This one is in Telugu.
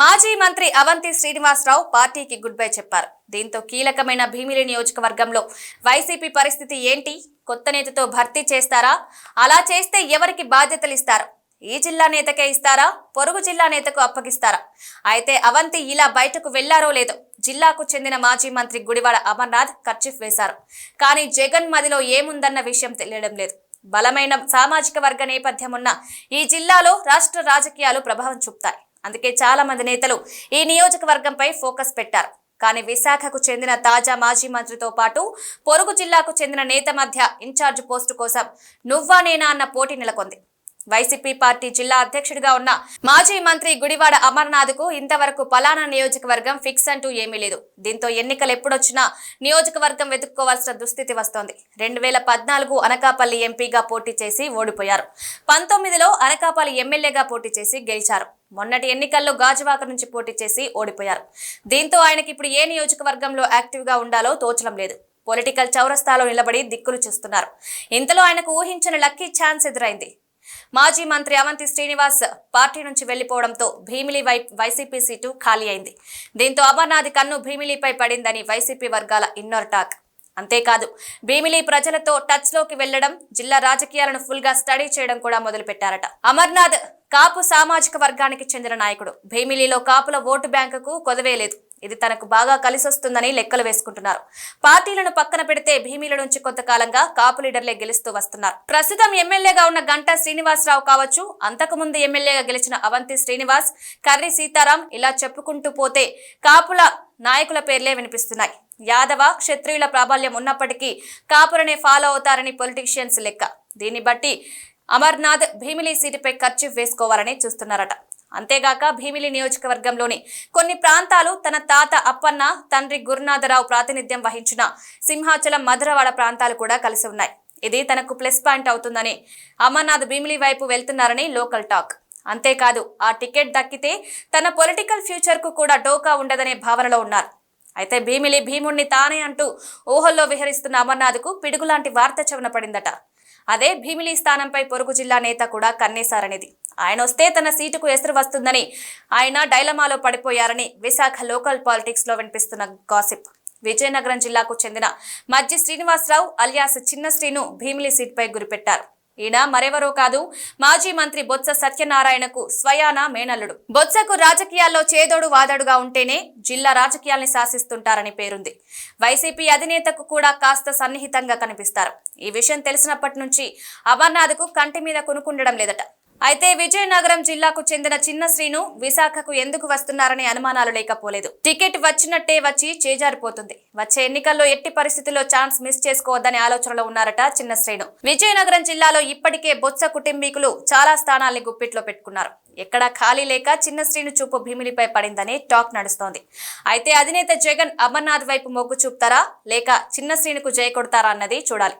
మాజీ మంత్రి అవంతి శ్రీనివాసరావు పార్టీకి గుడ్ బై చెప్పారు. దీంతో కీలకమైన భీమిలి నియోజకవర్గంలో వైసీపీ పరిస్థితి ఏంటి? కొత్త నేతతో భర్తీ చేస్తారా? అలా చేస్తే ఎవరికి బాధ్యతలు ఇస్తారు? ఈ జిల్లా నేతకే ఇస్తారా? పొరుగు జిల్లా నేతకు అప్పగిస్తారా? అయితే అవంతి ఇలా బయటకు వెళ్ళారో లేదో జిల్లాకు చెందిన మాజీ మంత్రి గుడివాడ అమర్నాథ్ ఖర్చిఫ్ వేశారు. కానీ జగన్ మదిలో ఏముందన్న విషయం తెలియడం లేదు. బలమైన సామాజిక వర్గ నేపథ్యం ఉన్న ఈ జిల్లాలో రాష్ట్ర రాజకీయాలు ప్రభావం చూపుతాయి. అందుకే చాలా మంది నేతలు ఈ నియోజకవర్గంపై ఫోకస్ పెట్టారు. కానీ విశాఖకు చెందిన తాజా మాజీ మంత్రితో పాటు పొరుగు జిల్లాకు చెందిన నేత మధ్య ఇన్ఛార్జ్ పోస్టు కోసం నువ్వా నేనా అన్న పోటీ నెలకొంది. వైసీపీ పార్టీ జిల్లా అధ్యక్షుడిగా ఉన్న మాజీ మంత్రి గుడివాడ అమర్నాథ్కు ఇంతవరకు పలానా నియోజకవర్గం ఫిక్స్ అంటూ ఏమీ లేదు. దీంతో ఎన్నికలు ఎప్పుడొచ్చినా నియోజకవర్గం వెతుక్కోవాల్సిన దుస్థితి వస్తోంది. రెండు వేల పద్నాలుగు అనకాపల్లి ఎంపీగా పోటీ చేసి ఓడిపోయారు. పంతొమ్మిదిలో అనకాపల్లి ఎమ్మెల్యేగా పోటీ చేసి గెలిచారు. మొన్నటి ఎన్నికల్లో గాజువాక నుంచి పోటీ చేసి ఓడిపోయారు. దీంతో ఆయనకి ఇప్పుడు ఏ నియోజకవర్గంలో యాక్టివ్గా ఉండాలో తోచడం లేదు. పొలిటికల్ చౌరస్తాలో నిలబడి దిక్కులు చూస్తున్నారు. ఇంతలో ఆయనకు ఊహించిన లక్కీ ఛాన్స్ ఎదురైంది. మాజీ మంత్రి అవంతి శ్రీనివాస్ పార్టీ నుంచి వెళ్ళిపోవడంతో భీమిలి వై వైసీపీ సీటు ఖాళీ అయింది. దీంతో అమర్నాథ్ కన్ను భీమిలిపై పడిందని వైసీపీ వర్గాల ఇన్నర్ టాక్. అంతేకాదు భీమిలి ప్రజలతో టచ్లోకి వెళ్ళడం జిల్లా రాజకీయాలను ఫుల్గా స్టడీ చేయడం కూడా మొదలుపెట్టారట. అమర్నాథ్ కాపు సామాజిక వర్గానికి చెందిన నాయకుడు. భీమిలిలో కాపుల ఓటు బ్యాంకుకు కొదవేలేదు ఇది తనకు బాగా కలిసొస్తుందని లెక్కలు వేసుకుంటున్నారు. పార్టీలను పక్కన పెడితే భీమిల నుంచి కొంతకాలంగా కాపు లీడర్లే గెలుస్తూ వస్తున్నారు. ప్రస్తుతం ఎమ్మెల్యేగా ఉన్న గంటా శ్రీనివాసరావు కావచ్చు అంతకుముందు ఎమ్మెల్యేగా గెలిచిన అవంతి శ్రీనివాస్ కర్రి సీతారాం ఇలా చెప్పుకుంటూ పోతే కాపుల నాయకుల పేర్లే వినిపిస్తున్నాయి. యాదవ క్షత్రియుల ప్రాబల్యం ఉన్నప్పటికీ కాపులనే ఫాలో అవుతారని పొలిటీషియన్స్ లెక్క. దీన్ని బట్టి అమర్నాథ్ భీమిలి సీటుపై ఖర్చు వేసుకోవాలని చూస్తున్నారట. అంతేగాక భీమిలి నియోజకవర్గంలోని కొన్ని ప్రాంతాలు తన తాత అప్పన్న తండ్రి గురునాథరావు ప్రాతినిధ్యం వహించిన సింహాచలం మధురవాడ ప్రాంతాలు కూడా కలిసి ఉన్నాయి. ఇది తనకు ప్లస్ పాయింట్ అవుతుందని అమర్నాథ్ భీమిలి వైపు వెళ్తున్నారని లోకల్ టాక్. అంతేకాదు ఆ టికెట్ దక్కితే తన పొలిటికల్ ఫ్యూచర్కు కూడా డోకా ఉండదనే భావనలో ఉన్నారు. అయితే భీమిలి భీముణ్ణి తానే అంటూ ఊహల్లో విహరిస్తున్న అమర్నాథ్కు పిడుగులాంటి వార్త చెవున పడిందట. అదే భీమిలి స్థానంపై పొరుగు జిల్లా నేత కూడా కన్నేశారనేది. ఆయన వస్తే తన సీటుకు ఎసురు వస్తుందని ఆయన డైలమాలో పడిపోయారని విశాఖ లోకల్ పాలిటిక్స్లో వినిపిస్తున్న గాసిప్. విజయనగరం జిల్లాకు చెందిన మజ్జి శ్రీనివాసరావు అలియాస్ చిన్న శ్రీను భీమిలి సీట్పై గురిపెట్టారు. ఈయన మరెవరో కాదు మాజీ మంత్రి బొత్స సత్యనారాయణకు స్వయాన మేనల్లుడు. బొత్సకు రాజకీయాల్లో చేదోడు వాదడుగా ఉంటేనే జిల్లా రాజకీయాల్ని శాసిస్తుంటారని పేరుంది. వైసీపీ అధినేతకు కూడా కాస్త సన్నిహితంగా కనిపిస్తారు. ఈ విషయం తెలిసినప్పటి నుంచి అమర్నాథ్కు కంటి మీద కొనుక్కుండడం లేదట. అయితే విజయనగరం జిల్లాకు చెందిన చిన్న శ్రీను విశాఖకు ఎందుకు వస్తున్నారనే అనుమానాలు లేకపోలేదు. టికెట్ వచ్చినట్టే వచ్చి చేజారిపోతుంది. వచ్చే ఎన్నికల్లో ఎట్టి పరిస్థితుల్లో ఛాన్స్ మిస్ చేసుకోవద్దనే ఆలోచనలో ఉన్నారట చిన్న శ్రీను. విజయనగరం జిల్లాలో ఇప్పటికే బొత్స కుటుంబీకులు చాలా స్థానాల్ని గుప్పిట్లో పెట్టుకున్నారు. ఎక్కడా ఖాళీ లేక చిన్న శ్రీను చూపు భీమిలిపై పడిందని టాక్ నడుస్తోంది. అయితే అధినేత జగన్ అమర్నాథ్ వైపు మొగ్గు చూపుతారా? లేక చిన్న శ్రీనుకు జయ కొడతారా అన్నది చూడాలి.